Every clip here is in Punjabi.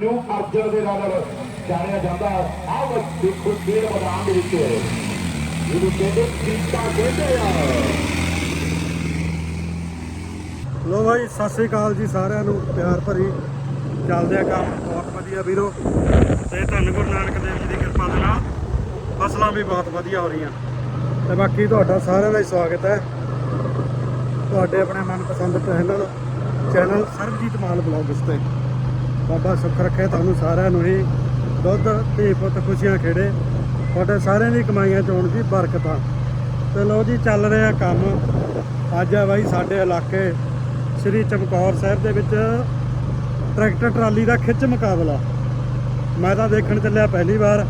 ਨਿਊ ਅਰਜਨ ਦੇ ਨਾਲ ਜਾਣਿਆ ਜਾਂਦਾ ਆਹ ਦੇਖੋ ਖੇਡ ਮੈਦਾਨ ਦੇ ਵਿੱਚ। ਇਹਨੂੰ ਕਹਿੰਦੇ ਕੀਤਾ ਕਹਿੰਦੇ ਆ। ਲੋ ਭਾਈ ਸਤਿ ਸ੍ਰੀ ਅਕਾਲ ਜੀ ਸਾਰਿਆਂ ਨੂੰ। ਪਿਆਰ ਭਰੀ ਚੱਲਦੇ ਆ ਕੰਮ। ਬਹੁਤ ਵਧੀਆ ਵੀਰੋ। ਤੇ ਧੰਨ ਗੁਰੂ ਨਾਨਕ ਦੇਵ ਜੀ ਦੀ ਕਿਰਪਾ ਦੇ ਨਾਲ ਫਸਲਾਂ ਵੀ ਬਹੁਤ ਵਧੀਆ ਹੋ ਰਹੀਆਂ। ਤੇ ਬਾਕੀ ਤੁਹਾਡਾ ਸਾਰਿਆਂ ਦਾ ਹੀ ਸਵਾਗਤ ਹੈ। ਤੁਹਾਡੇ ਆਪਣੇ ਮਨਪਸੰਦ channel channel Sarabjit Maal blogs ਤੇ। ਬਾਬਾ ਸੁੱਖ ਰੱਖੇ ਤੁਹਾਨੂੰ ਸਾਰਿਆਂ ਨੂੰ ਹੀ। ਦੁੱਧ ਧੀ ਪੁੱਤ ਖੁਸ਼ੀਆਂ ਖੇੜੇ। ਤੁਹਾਡੇ ਸਾਰਿਆਂ ਦੀ ਕਮਾਈਆਂ ਚੋਣ ਦੀ ਬਰਕਤਾਂ ਤੇ ਲੋ ਜੀ ਚੱਲ ਰਿਹਾ ਕੰਮ। ਅੱਜ ਆ ਬਾਈ ਸਾਡੇ ਇਲਾਕੇ ਸ੍ਰੀ ਚਮਕੌਰ ਸਾਹਿਬ ਦੇ ਵਿੱਚ ਟਰੈਕਟਰ ਟਰਾਲੀ ਦਾ ਖਿੱਚ ਮੁਕਾਬਲਾ। ਮੈਂ ਤਾਂ ਦੇਖਣ ਚੱਲਿਆ ਪਹਿਲੀ ਵਾਰ।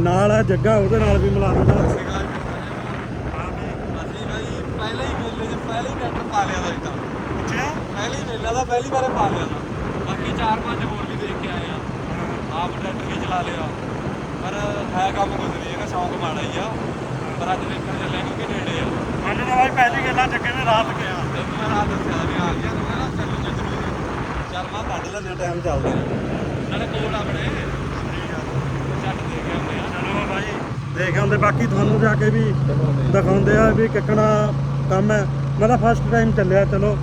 ਨਾਲ ਆ ਜੱਗਾ ਉਹਦੇ ਨਾਲ ਵੀ ਮਿਲਾ ਦਿੰਦਾ। ਪਹਿਲੇ ਮੇਲੇ 'ਚ ਪਹਿਲੇ ਹੀ ਟਰੈਕਟਰ ਪਾ ਲਿਆ ਦਾ ਪਹਿਲੇ ਹੀ ਮੇਲਾ ਦਾ ਪਹਿਲੀ ਵਾਰੇ ਪਾ ਲਿਆ ਦਾ। ਚਾਰ ਪੰਜ ਹੋਰ ਵੀ ਦੇਖ ਕੇ ਆਏ ਆ। ਆਪ ਟਰੈਕਟਰ ਵੀ ਚਲਾ ਲਿਆ। ਪਰ ਹੈ ਕੰਮ ਕੁਝ ਨਹੀਂ ਹੈਗਾ ਸ਼ੌਂਕ ਮਾੜਾ ਹੀ ਆ। ਪਰ ਅੱਜ ਦੇਖਣ ਚੱਲੇ ਕਿਉਂਕਿ ਨੇੜੇ ਆ। ਮੈਨੂੰ ਤਾਂ ਬਾਈ ਪਹਿਲੀ ਗੱਲਾਂ ਜੱਗੇ ਨੇ ਰਾਤ ਗਿਆ। ਤੇ ਮੈਂ ਰਾਤ ਦੱਸਿਆ ਵੀ ਆ ਗਿਆ ਤੂੰ ਕਹਿੰਦਾ ਚੱਲ ਜ਼ਰੂਰ ਚੱਲ ਮੈਂ ਕੱਢ ਲੈਂਦੇ ਟਾਈਮ ਚੱਲਦੇ। ਨਾਲੇ ਕੋਲ ਆਪਣੇ ਛੱਡ ਦੇ ਚਲੋ ਬਾਈ ਦੇਖ ਆਉਂਦੇ ਬਾਕੀ ਤੁਹਾਨੂੰ ਜਾ ਕੇ ਵੀ ਦਿਖਾਉਂਦੇ ਆ ਵੀ ਕਿੱਕਣਾ ਕੰਮ ਹੈ। ਮੈਂ ਤਾਂ ਫਸਟ ਟਾਈਮ ਚੱਲਿਆ ਚਲੋ।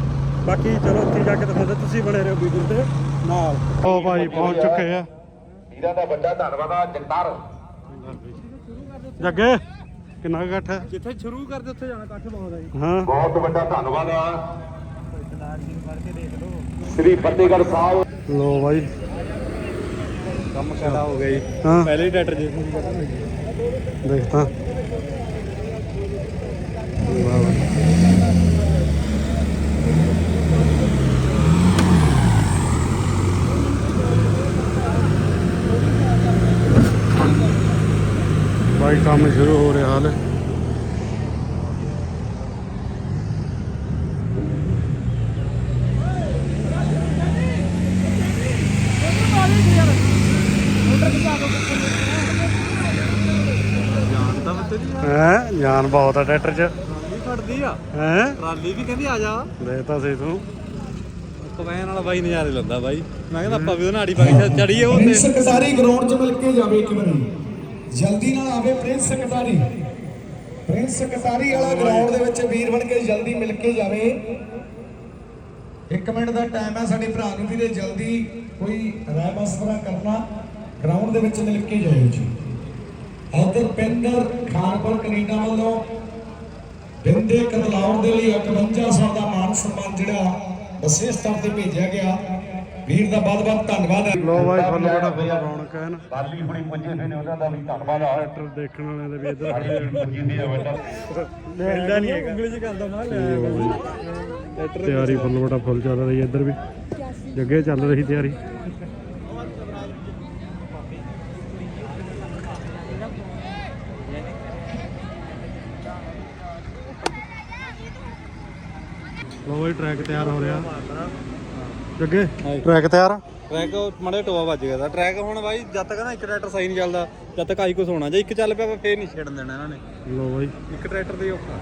ਬਾਕੀ ਚਲੋ ਉੱਥੇ ਜਾ ਕੇ ਦਿਖਾਉਂਦੇ। ਤੁਸੀਂ ਬਣੇ ਰਹੋ ਵੀਡੀਓ ਤੇ। ਨਾਲ। ਉਹ ਭਾਈ ਪਹੁੰਚ ਚੁੱਕੇ ਆ। ਵੀਰਾਂ ਦਾ ਵੱਡਾ ਧੰਨਵਾਦ ਆ ਜਗਤਾਰ। ਜੱਗੇ ਕਿੰਨਾ ਇਕੱਠ ਹੈ ਜਿੱਥੇ ਸ਼ੁਰੂ ਕਰਦੇ ਉੱਥੇ ਜਾਣਾ ਕੱਠ ਬਹੁਤ ਆ ਜੀ। ਹਾਂ। ਬਹੁਤ ਵੱਡਾ ਧੰਨਵਾਦ ਆ। ਸ੍ਰੀ ਫਤਿਹਗੜ੍ਹ ਸਾਹਿਬ। ਲੋ ਬਾਈ। ਕੰਮ ਕਿਹੜਾ ਹੋ ਗਿਆ ਜੀ। ਹਾਂ। ਪਹਿਲੇ ਹੀ ਪਤਾ ਨਹੀਂ ਦੇਖਤਾ ਵਾਹ ਵਾਹ। ਬਾਈ ਕੰਮ ਸ਼ੁਰੂ ਹੋ ਰਿਹਾ ਹਾਲੇ। ਤਾਂ ਹੈ? ਜਾਨ ਬਹੁਤ ਆ ਟਰੈਕਟਰ 'ਚ। ਟਰਾਲੀ ਫੜਦੀ ਆ। ਹੈ? ਟਰਾਲੀ ਵੀ ਕਹਿੰਦੀ ਆ ਜਾ। ਦੇਖਤਾ ਸੀ ਤੂੰ। ਕਮੈਨ ਵਾਲਾ ਬਾਈ ਨਜ਼ਾਰੇ ਲੈਂਦਾ ਬਾਈ। ਮੈਂ ਕਹਿੰਦਾ ਆਪਾਂ ਵੀ ਉਹ ਨਾੜੀ ਪਾ ਕੇ ਚੜੀਏ ਉਹ ਤੇ। ਕਟਾਰੀ ਗਰਾਊਂਡ 'ਚ ਮਿਲ ਕੇ ਜਾਵੇ ਇੱਕ ਵਾਰੀ। ਜਲਦੀ ਨਾਲ ਆਵੇ ਪ੍ਰਿੰਸ ਕਟਾਰੀ। ਪ੍ਰਿੰਸ ਕਟਾਰੀ ਵਾਲਾ ਗਰਾਊਂਡ ਦੇ ਵਿੱਚ ਵੀਰ ਬਣ ਕੇ ਜਲਦੀ ਮਿਲ ਕੇ ਜਾਵੇ। ਇੱਕ ਮਿੰਟ ਦਾ ਟਾਈਮ ਹੈ ਸਾਡੇ ਭਰਾ ਨੂੰ ਵੀਰੇ, ਜਲਦੀ ਕੋਈ ਰਾਏ ਮਸਵਰਾ ਕਰਨਾ। ਗਰਾਊਂਡ ਦੇ ਵਿੱਚ ਮਿਲ ਕੇ ਜਾਇਓ ਜੀ। ਉਧਰ ਪਿੰਦਰ ਖਾਨਪੁਰ, ਕੈਨੇਡਾ ਵੱਲੋਂ ਬਿੰਦੇ ਕਤਲਾਉਣ ਦੇ ਲਈ 5100 ਦਾ ਮਾਨ ਸਨਮਾਨ ਜਿਹੜਾ ਵਿਸ਼ੇਸ਼ ਤੌਰ ਤੇ ਭੇਜਿਆ ਗਿਆ। ਵੀਰ ਦਾ ਬਹੁਤ ਬਹੁਤ ਧੰਨਵਾਦ। ਹੈ ਲੋ ਬਾਈ ਤੁਹਾਨੂੰ ਬੜਾ ਫੁੱਲ ਰੌਣਕ ਹੈ ਨਾ। ਬਾਲੀ ਹੁਣੀ ਪੁੱਜੇ ਹੋਏ ਨੇ ਉਹਨਾਂ ਦਾ ਵੀ ਧੰਨਵਾਦ ਆ। ਟਰੈਕਟਰ ਦੇਖਣ ਵਾਲਿਆਂ ਦੇ ਵੀ ਇੱਧਰ ਖੜੇ ਹੋਏ ਨੇ। ਜਿੰਦੀ ਦਾ ਵੱਡਾ ਮਿਲਦਾ ਨਹੀਂ ਹੈਗਾ। ਉਂਗਲੀ 'ਚ ਕਰਦਾ ਮੈਂ ਲਿਆ ਤਿਆਰੀ ਫੁੱਲ ਬੜਾ ਫੁੱਲ ਚੱਲ ਰਹੀ ਹੈ ਇੱਧਰ ਵੀ। ਜੱਗੇ ਚੱਲ ਰਹੀ ਤਿਆਰੀ। ਲੋ ਬਾਈ ਟਰੈਕ ਤਿਆਰ ਹੋ ਰਿਹਾ। ਜੱਗੇ ਟਰੈਕ ਤਿਆਰ ਆ? ਟਰੈਕ ਮੜੇ ਟੋਆ ਵੱਜ ਗਿਆ ਦਾ। ਟਰੈਕ ਹੁਣ ਬਾਈ ਜਦ ਤੱਕ ਨਾ ਇੱਕ ਟਰੈਕਟਰ ਸਹੀ ਨਹੀਂ ਚੱਲਦਾ ਜਦ ਤੱਕ ਆਈ ਕੁਛ ਹੋਣਾ। ਜੇ ਇੱਕ ਚੱਲ ਪਿਆ ਫੇਰ ਨਹੀਂ ਛੇੜਨ ਦੇਣਾ ਇਹਨਾਂ ਨੇ। ਲੋ ਬਾਈ। ਇੱਕ ਟਰੈਕਟਰ ਦੇ ਔਖਾ।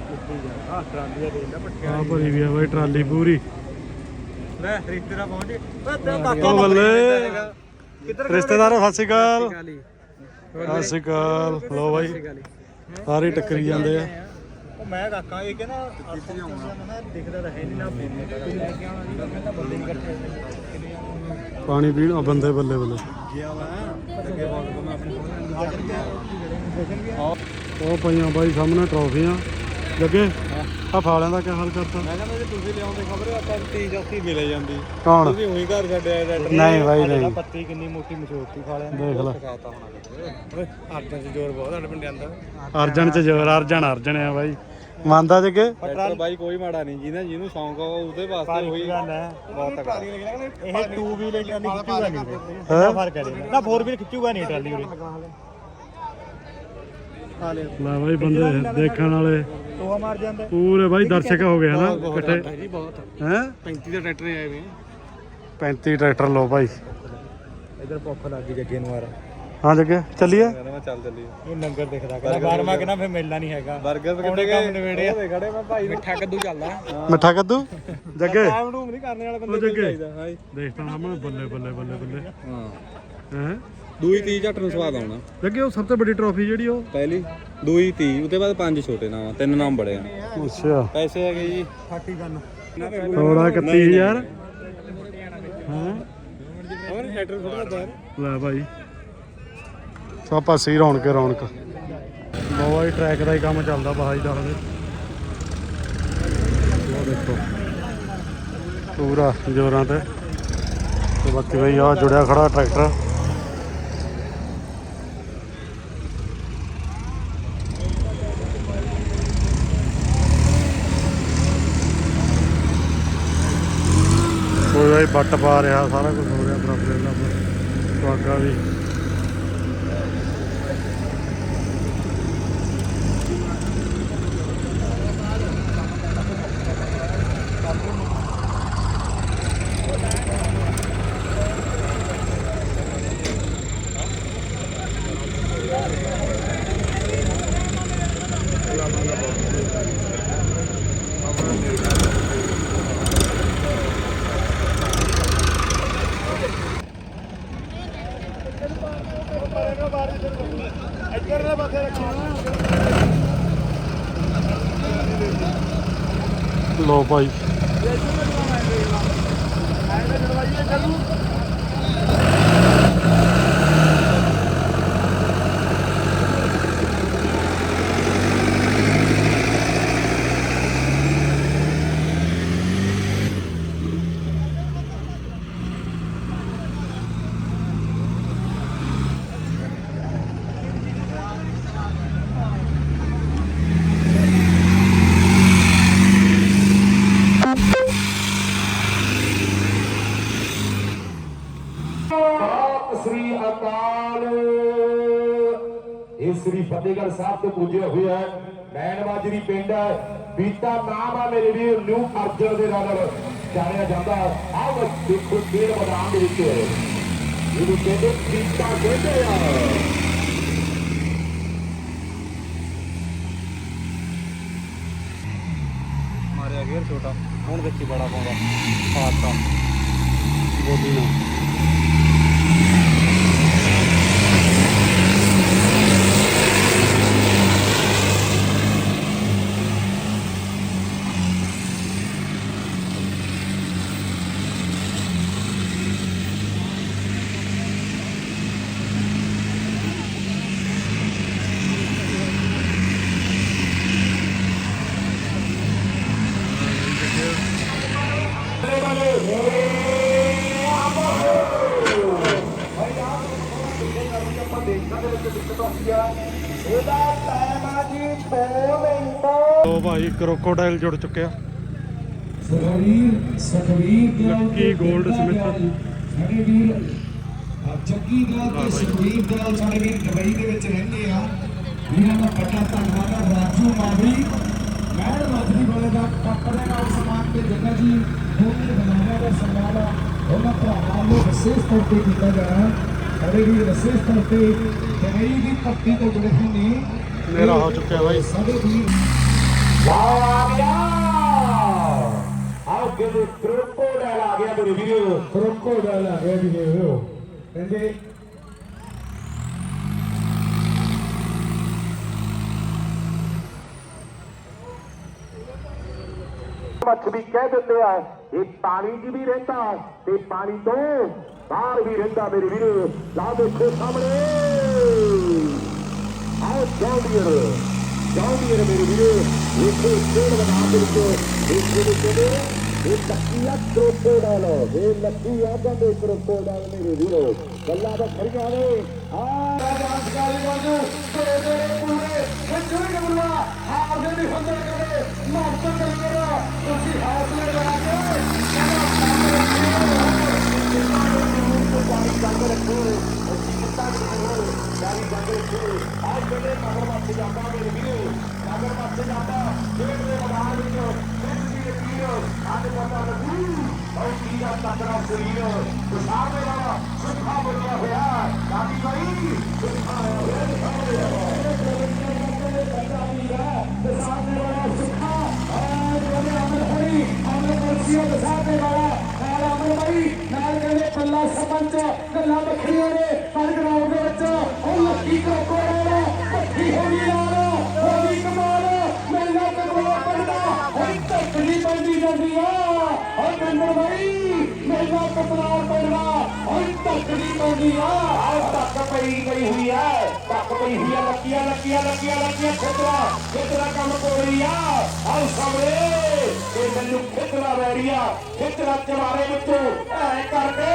ਆਹ ਟਰਾਲੀ ਦੇ ਲੈ ਪੱਟਿਆ ਆ ਭਰੀ ਵੀ ਆ ਬਾਈ ਟਰਾਲੀ ਪੂਰੀ। ਲੈ ਰਿਸ਼ਤੇਦਾਰ ਪਹੁੰਚ ਗਏ। ਉਹ ਬੱਲੇ। ਕਿੱਧਰ ਰਿਸ਼ਤੇਦਾਰੋ ਸਤਿ ਸ਼੍ਰੀ ਅਕਾਲ। ਸਤਿ ਸ਼੍ਰੀ ਅਕਾਲ ਲੋ ਬਾਈ ਸਾਰੇ ਟੱਕਰੀ ਜਾਂਦੇ ਆ। ਉਹ ਮੈਂ ਕਾਕਾ ਇਹ ਕਹਿੰਦਾ ਕਿੱਥੇ ਜਾਉਣਾ ਦਿਖਦਾ ਤਾਂ ਹੈ ਨਹੀਂ ਨਾ ਲੈ ਕੇ ਆਉਣਾ ਜੀ ਕਹਿੰਦਾ ਬੰਦੇ ਨਹੀਂ ਇਕੱਠੇ ਪਾਣੀ ਪੀਣ ਉਹ ਬੰਦੇ ਬੱਲੇ ਬੱਲੇ। ਗਿਆ ਵਾ ਅੱਗੇ ਬਹੁਤ ਮੈਂ ਆਪਣੀ ਉਹ ਪਈਆਂ ਬਾਈ ਸਾਹਮਣੇ ਟਰੋਫੀਆਂ। ਲੱਗੇ? ਆ ਫਾਲਿਆਂ ਦਾ ਕੀ ਹਾਲ ਕਰਤਾ? ਮੈਂ ਕਹਿੰਦਾ ਜੇ ਤੁਸੀਂ ਲਿਆਉਂਦੇ ਖਬਰ ਨੂੰ ਤੀਜ ਚੌਥੀ ਮਿਲੇ ਜਾਂਦੀ। ਕੌਣ? ਤੁਸੀਂ ਉਹੀ ਘਰ ਛੱਡਿਆ ਟਰੈਕਟਰ ਨਹੀਂ ਬਾਈ ਨਹੀਂ। ਪੱਤੀ ਕਿੰਨੀ ਮੋਟੀ ਮਸ਼ਹੂਰਤੀ ਖਾ ਲਿਆ ਦੇਖ ਲੈ। ਸ਼ਿਕਾਇਤਾਂ ਹੋਣਾ ਓਏ ਅਰਜਨ ਚ ਜ਼ੋਰ ਬਹੁਤ ਸਾਡੇ ਪਿੰਡ ਆਂਦਾ ਅਰਜਨ ਚ ਜੋਰ ਅਰਜਨ ਅਰਜਨ ਆ ਬਾਈ। ਮੰਨਦਾ ਜੱਗੇ ਟਰੈਕਟਰ ਬਾਈ ਕੋਈ ਮਾੜਾ ਨਹੀਂ ਜਿਹਨਾਂ ਜਿਹਨੂੰ ਸ਼ੌਂਕ ਆ ਉਹ ਉਹਦੇ ਵਾਸਤੇ ਹੋਈ ਗੱਲ ਹੈ। ਬਹੁਤ ਤਕੜਾ। ਇਹ 2 ਵੀਲ ਟਰਾਲੀ ਖਿੱਚੂਗਾ ਨਹੀਂ ਹੈਂ? ਫ਼ਰਕ ਹੈ ਨਾ 4 ਵੀਲ ਖਿੱਚੂਗਾ ਨਹੀਂ ਟਰਾਲੀ ਉਰੇ। ਲੈ ਬਾਈ ਬੰਦੇ ਦੇਖਣ ਵਾਲੇ। ਟੋਆ ਮਾਰ ਜਾਂਦਾ ਪੂਰੇ ਬਾਈ ਦਰਸ਼ਕ ਹੋ ਗਏ ਹਨਾ ਇਕੱਠੇ। ਜੀ ਬਹੁਤ। ਹੈ? 35 ਦੇ ਟਰੈਕਟਰ ਆਏ ਵੇ। 35 ਟਰੈਕਟਰ ਲੋ ਭਾਈ ਇਧਰ ਭੁੱਖ ਲੱਗ ਗਈ ਜੱਗੇ ਨੂੰ ਯਾਰ। ਹਾਂ ਜੱਗੇ ਚੱਲੀਏ? ਮੈਂ ਚੱਲ ਚੱਲੀ ਇਹ ਨੰਗਰ ਦਿਖਦਾ ਕਹਿੰਦਾ ਬਾਰਮਾ ਕਹਿੰਦਾ ਫਿਰ ਮਿਲਣਾ ਨਹੀਂ ਹੈਗਾ। 버ਗਰ ਉਹਨੇ ਕੰਮ ਨਿਬੇੜਿਆ। ਉਹਦੇ ਖੜੇ ਮੈਂ ਭਾਈ ਮਿੱਠਾ ਕੱਦੂ ਚੱਲਦਾ। ਮਿੱਠਾ ਕੱਦੂ? ਜੱਗੇ। ਟਾਈਮ ਟੂਮ ਨਹੀਂ ਕਰਨੇ ਵਾਲੇ ਉਹ ਬੰਦੇ ਚਾਹੀਦਾ ਹਾਂ। ਦੇਖ ਤਾਂ ਸਾਹਮਣੇ ਬੱਲੇ ਬੱਲੇ ਬੱਲੇ ਬੱਲੇ। ਹਾਂ। ਹੈ? ਦੂਈ 30 ਝੱਟ ਨੂੰ ਸਵਾਦ ਆਉਣਾ। ਉਹ ਸਭ ਤੋਂ ਵੱਡੀ ਟਰੋਫੀ ਜਿਹੜੀ ਉਹ? ਪਹਿਲੀ ਦੂਈ 30 ਉਹਦੇ ਬਾਅਦ ਪੰਜ ਛੋਟੇ ਨਾਮ ਤਿੰਨ ਨਾਮ ਬੜੇ ਆ। ਅੱਛਾ। ਪੈਸੇ ਹੈਗੇ ਜੀ। 30 ਗਨ ਥੋੜਾ 31000 ਹਾਂ ਹੋਰ ਹੈਟਰ ਥੋੜਾ ਬਾਹਰ ਲੈ ਭਾਈ ਸਭ ਪਾਸੇ ਹੀ ਰੌਣਕ ਰੌਣਕ। ਬਹੁਤ ਹੀ ਟਰੈਕ ਦਾ ਹੀ ਕੰਮ ਚੱਲਦਾ ਬਾਈ ਦਾ। ਹਲੇ ਉਹ ਦੇਖੋ। ਪੂਰਾ ਜੋਰਾਂ ਤੇ। ਤੇ ਬਾਕੀ ਬਈ ਆ ਜੁੜਿਆ ਖੜਾ ਟਰੈਕਟਰ। ਕੋਈ ਭਾਈ ਬੱਟ ਪਾ ਰਿਹਾ ਸਾਰਾ ਕੁਝ ਹੋ ਰਿਹਾ ਬਰਾਬਰ ਦਾ ਸਵਾਗਾ ਵੀ। ਲੋ ਭਾਈ। ਸਤਿ ਸ੍ਰੀ ਅਕਾਲ। ਇਹ ਸ੍ਰੀ ਫਤਿਹਗੜ੍ਹ ਸਾਹਿਬ ਤੋਂ ਪੁੱਜੇ ਹੋਏ ਹੈ। ਨੈਣ ਪਿੰਡ ਹੈ। ਬੀਤਾ ਨਾਮ ਆ ਮੇਰੇ ਵੀਰ, ਨਿਊ ਅਰਜਨ ਦੇ ਨਾਲ ਜਾਣਿਆ ਜਾਂਦਾ। ਆਹ ਦੇਖੋ, ਖੇਡ ਮੈਦਾਨ ਦੇ ਵਿੱਚ ਇਹਨੂੰ ਕਹਿੰਦੇ ਬੀਤਾ ਕਹਿੰਦੇ ਆ। ਮਾਰਿਆ ਗੇਰ ਛੋਟਾ। ਹੁਣ ਵਿੱਚ ਬੜਾ ਪਾਉਂਦਾ। ਪਾਤਾ ਬੋਲੀ ਨਾ ਇਹਦਾ ਟਾਈਮ ਆ ਜੀ 2 ਮਿੰਟ ਲੋ ਭਾਈ ਕਰੋਕੋਡਾਈਲ ਜੁੜ ਚੁੱਕਿਆ ਸਖਵੀਰ ਸਖਵੀਰ ਦੇ ਲੱਕੀ ਗੋਲਡ ਸਮਿਥ। ਸਾਡੇ ਵੀਰ ਜੱਗੀ ਦਾ ਤੇ ਸੁਖਵੀਰ ਦਾ ਸਾਡੇ ਵੀਰ ਦੁਬਈ ਦੇ ਵਿੱਚ ਰਹਿੰਦੇ ਆ। ਵੀਰਾਂ ਦਾ ਵੱਡਾ ਧੰਨਵਾਦ ਆ ਰਾਜੂ ਮਾਵੀ ਮਹਿਰ ਮਾਜਰੀ ਵਾਲੇ ਦਾ ਕੱਪੜੇ ਨਾਲ ਸਮਾਨ ਤੇ ਜੱਗਾ ਜੀ ਦੋਨੇ ਬਣਾਇਆ ਦਾ ਸਮਾਨ ਆ। ਉਹਨਾਂ ਭਰਾਵਾਂ ਨੂੰ ਵਿਸ਼ੇਸ਼ ਤੌਰ ਤੇ ਕੀਤਾ ਜਾ ਰਿਹਾ ਸਾਡੇ ਵੀਰ ਵਿਸ਼ੇਸ਼ ਤੌਰ ਤੇ ਦੁਬਈ ਦੀ ਧਰਤੀ ਤੋਂ ਜੁੜੇ ਹੋਏ ਨੇ। ਮੇਰਾ ਹੋ ਚੁੱਕਿਆ ਬਾਈ। ਸਾਡੇ ਵੀਰ ਵਾਹ ਆ ਗਿਆ ਆਓ ਕਿਤੇ ਕਰੋਕੋਡਾਈਲ ਆ ਗਿਆ ਮੇਰੇ ਵੀਰੋ ਕਰੋਕੋਡਾਈਲ ਆ ਗਿਆ ਵੀ ਦੇਖੋ ਕਹਿੰਦੇ ਮੱਛ ਵੀ ਕਹਿ ਦਿੰਦੇ ਆ ਇਹ ਪਾਣੀ 'ਚ ਵੀ ਰਹਿੰਦਾ ਤੇ ਪਾਣੀ ਤੋਂ ਬਾਹਰ ਵੀ ਰਹਿੰਦਾ ਮੇਰੇ ਵੀਰੋ ਲਾ ਦੇਖੋ ਸਾਹਮਣੇ ਆਓ ਜੌਂਡੀਅਰ ਜੌਂਡੀਅਰ ਮੇਰੇ ਵੀਰੋ ਦੇਖੋ ਅੱਜ ਜਿਹੜੇ ਨਗਰ ਵਾਸੀ ਜਾਂਦਾ ਮੇਰੇ ਵੀਰੋ ਨਗਰ ਵਾਸੀ ਜਾਂਦਾ ਖੇਡ ਦੇ ਮੈਦਾਨ ਵਿੱਚ ਸਿੱਧ ਦੀ ਪੀਰ ਅੱਜ ਪਤਾ ਲੱਗੂ ਬਹੁਤ ਹੀ ਦਾ ਤਕੜਾ ਸਰੀਰ ਉਸਾਰ ਦੇ ਨਾਲ ਸੁੱਖਾ ਬਣਿਆ ਹੋਇਆ ਕਾਕੀ ਬਾਈ ਸੁੱਖਾ ਹੋਇਆ ਹੋਇਆ ਸਾਹਮਣੇ ਵਾਲਾ ਸੁੱਖਾ ਆਜ ਬੜੇ ਅਮਰ ਭਾਈ ਅਮਰ ਕੁਰਸੀਓ ਦੇ ਸਾਹਮਣੇ ਵਾਲਾ ਨਾਲ ਅਮਰ ਭਾਈ ਨਾਲ ਕਹਿੰਦੇ ਪੱਲਾ ਸਰਪੰਚ ਗੱਲਾਂ ਬਖੀ दिया और नंबर भाई मेरा कपड़ा पड़वा और तक भी तो दिया और तक पड़ी गई हुई है। तक पड़ी हुई लकिया लकिया लकिया लकिया खेतरा खेतरा कम को रिया और सबरे ये मैनू खेतरा वैरिया खेतरा चमारे बच्चों करके।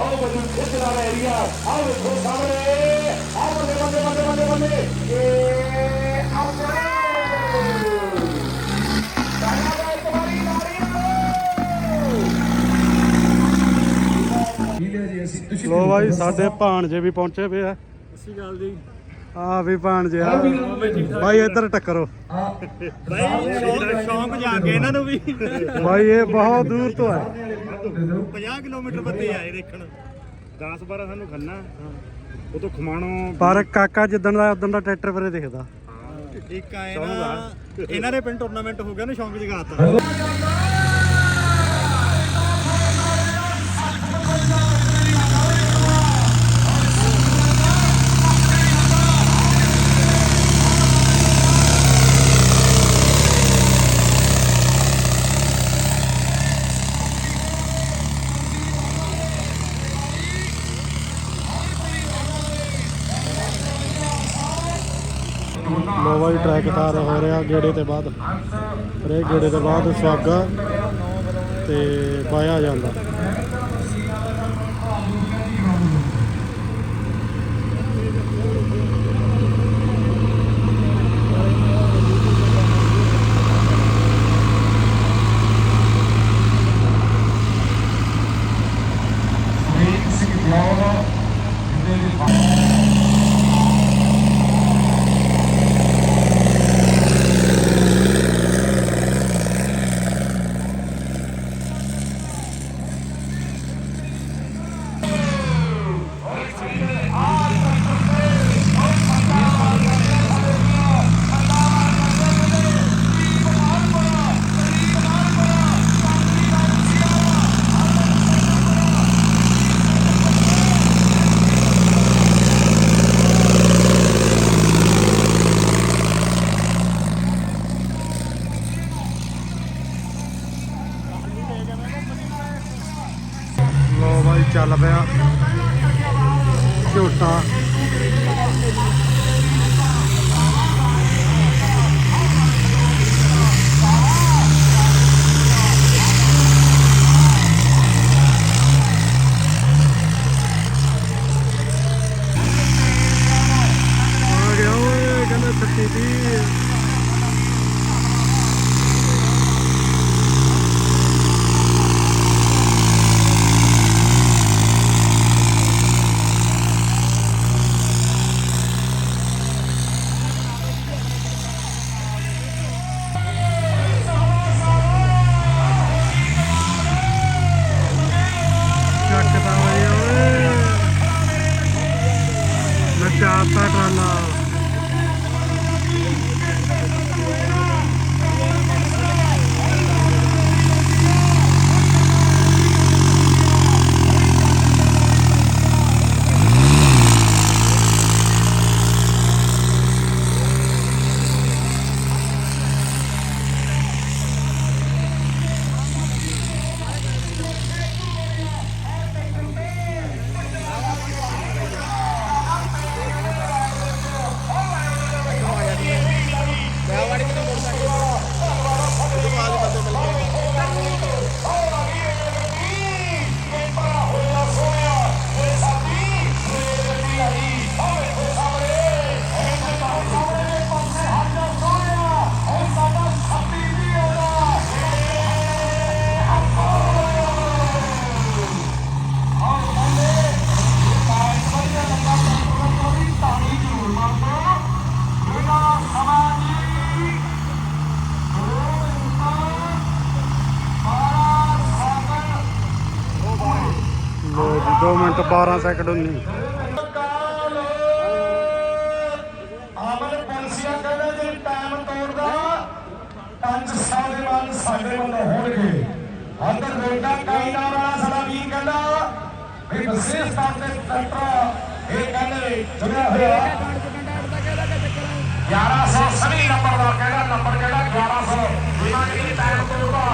और मैनू खेतरा वैरिया और सबरे और बंदे बंदे बंदे बंदे बंदे। अपने ਜੀ ਅਸੀਂ। ਤੁਸੀਂ ਲੋ ਬਾਈ ਸਾਡੇ ਭਾਣਜੇ ਵੀ ਪਹੁੰਚੇ ਪਏ ਆ। ਸਸੀ ਗੱਲ ਜੀ। ਆ ਵੀ ਭਾਣਜੇ ਆ। ਬਾਈ ਇੱਧਰ ਟੱਕਰੋ। ਸ਼ੌਂਕ ਜਾ ਕੇ ਇਹਨਾਂ ਨੂੰ ਵੀ। ਬਾਈ ਇਹ ਬਹੁਤ ਦੂਰ ਤੋਂ ਆਏ 50 ਕਿਲੋਮੀਟਰ ਬੱਤੇ ਆਏ ਦੇਖਣ। 10 12 ਸਾਨੂੰ ਖੰਨਾ। ਉਹ ਤੋਂ ਖਮਾਣੋ ਪਰ ਕਾਕਾ ਜਿੱਦਣ ਦਾ ਉਦੋਂ ਦਾ ਟਰੈਕਟਰ ਪਰੇ ਦਿਖਦਾ। ਇੱਕ ਆਏ ਨਾ ਇਹਨਾਂ ਦੇ ਪਿੰਡ ਟੂਰਨਾਮੈਂਟ ਹੋ ਗਿਆ ਨਾ ਸ਼ੌਂਕ ਜਗਾਤਾ। ਲੋ ਬਾਈ ਟਰੈਕ ਤਾਰ ਹੋ ਰਿਹਾ ਗੇੜੇ ਤੇ ਬਾਅਦ। ਫਿਰ ਗੇੜੇ ਤੇ ਬਾਅਦ ਸੁਆਗਾ ਤੇ ਪਾਇਆ ਜਾਂਦਾ। ਸੁਰੇਸ਼ ਸਿੰਘ 12 ਸੈਕਿੰਡ 19 ਆਮਨ ਪੈਂਸੀਆ ਕਹਿੰਦੇ ਜੇ ਟਾਈਮ ਤੋੜਦਾ, ਪੰਜ ਸਾਲ ਦੇ ਬਾਅਦ ਸਾਡੇ ਵੱਲੋਂ ਹੋਣਗੇ। ਅੰਦਰ ਬੇਟਾ ਕਾਈ ਵਾਲਾ ਸਾਡਾ ਵੀਰ ਕਹਿੰਦਾ ਵੀ ਵਿਸ਼ੇਸ਼ ਤੌਰ ਤੇ ਟਰੈਕਟਰ ਇਹ ਕਹਿੰਦੇ ਚੁਣਿਆ ਹੋਇਆ। 1120 ਨੰਬਰ ਦਾ ਕਹਿੰਦਾ, ਨੰਬਰ ਕਿਹੜਾ 1100 ਬਿਨਾਂ ਕਿ ਟਾਈਮ ਤੋੜਦਾ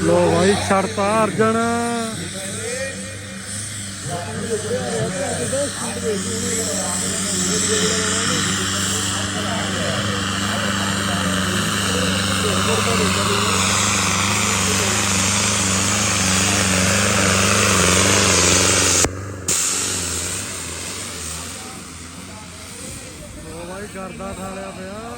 ਲੋ ਭਾਈ ਛੜਤਾ ਅਰਜਨ। ਲੋ ਭਾਈ ਕਰਦਾ ਥਾਲਿਆ ਪਿਆ।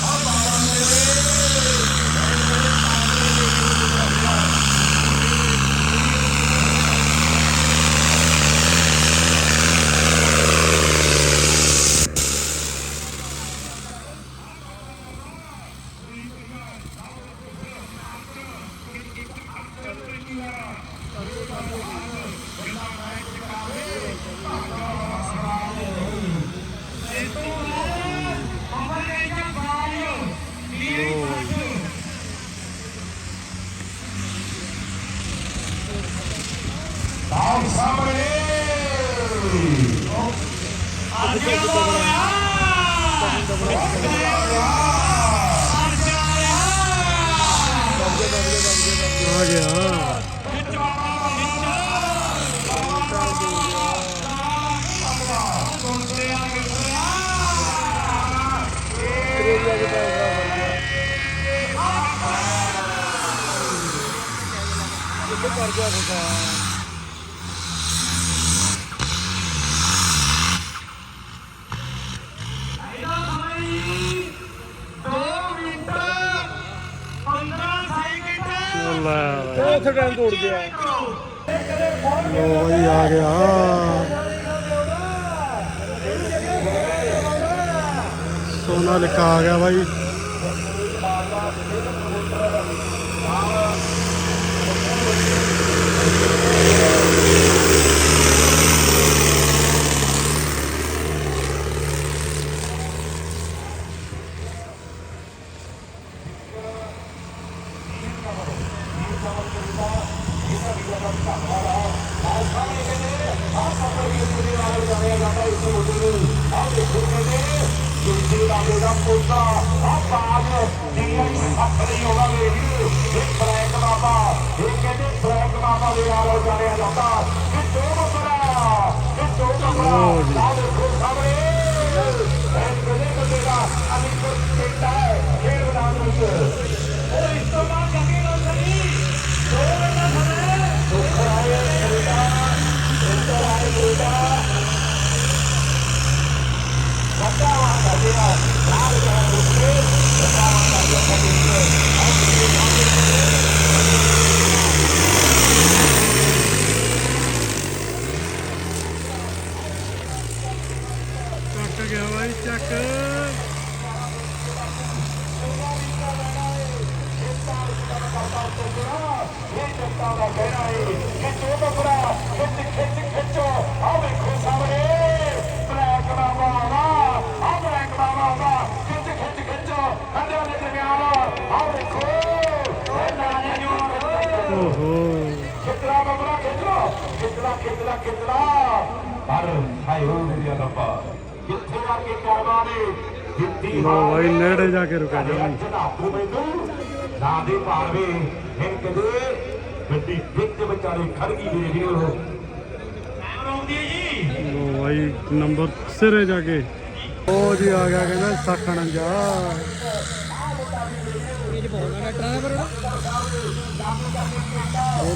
ਉਹ ਲੈ ਉੱਥੇ ਟਾਈਮ ਤੋੜ ਗਿਆ ਲੋ ਬਈ ਆ ਗਿਆ ਸੋਨਾ ਲਿਖਾ ਆ ਗਿਆ ਬਾਈ। ਫਲੈਕ ਲਾਤਾ ਇਹ ਕਹਿੰਦੇ ਫਲੈਕ ਲਾ ਦਾ ਜਾਣਿਆ ਜਾਂਦਾ ਇਹ ਦੋ ਲੋ ਜੀ ਚੱਕ ਗਿਆ ਬਾਈ ਚੱਕ ਓਹੋ ਖਿੱਚਲਾ ਬੱਬਰਾ ਖਿੱਚਲਾ ਖਿੱਚਲਾ ਖਿੱਚਲਾ ਖਿੱਚਲਾ ਪਰ ਹਾਏ ਹੋ ਮੇਰੀ ਰੱਬਾ ਕਿੱਥੇ ਆ ਕੇ ਕਰਵਾ ਦੇ ਜਿੱਤੀ ਲੋ ਬਾਈ ਨੇੜੇ ਜਾ ਕੇ ਰੁਕਿਆ ਜਾ ਬਾਈ ਚੜਾਪੂ ਮੈਨੂੰ ਨਾ ਦੇ ਪਾਰਵੇ ਫਿਰ ਕਦੇ ਗੱਡੀ ਵਿੱਚ ਵਿਚਾਰੇ ਖੜ ਗਈ ਵੀਰੋ ਆਉਂਦੀ ਹੈ ਜੀ। ਲੋ ਬਾਈ ਨੰਬਰ ਸਿਰੇ ਜਾ ਕੇ। ਉਹ ਜੀ ਆ ਗਿਆ ਕਹਿੰਦਾ 649 ਉਹ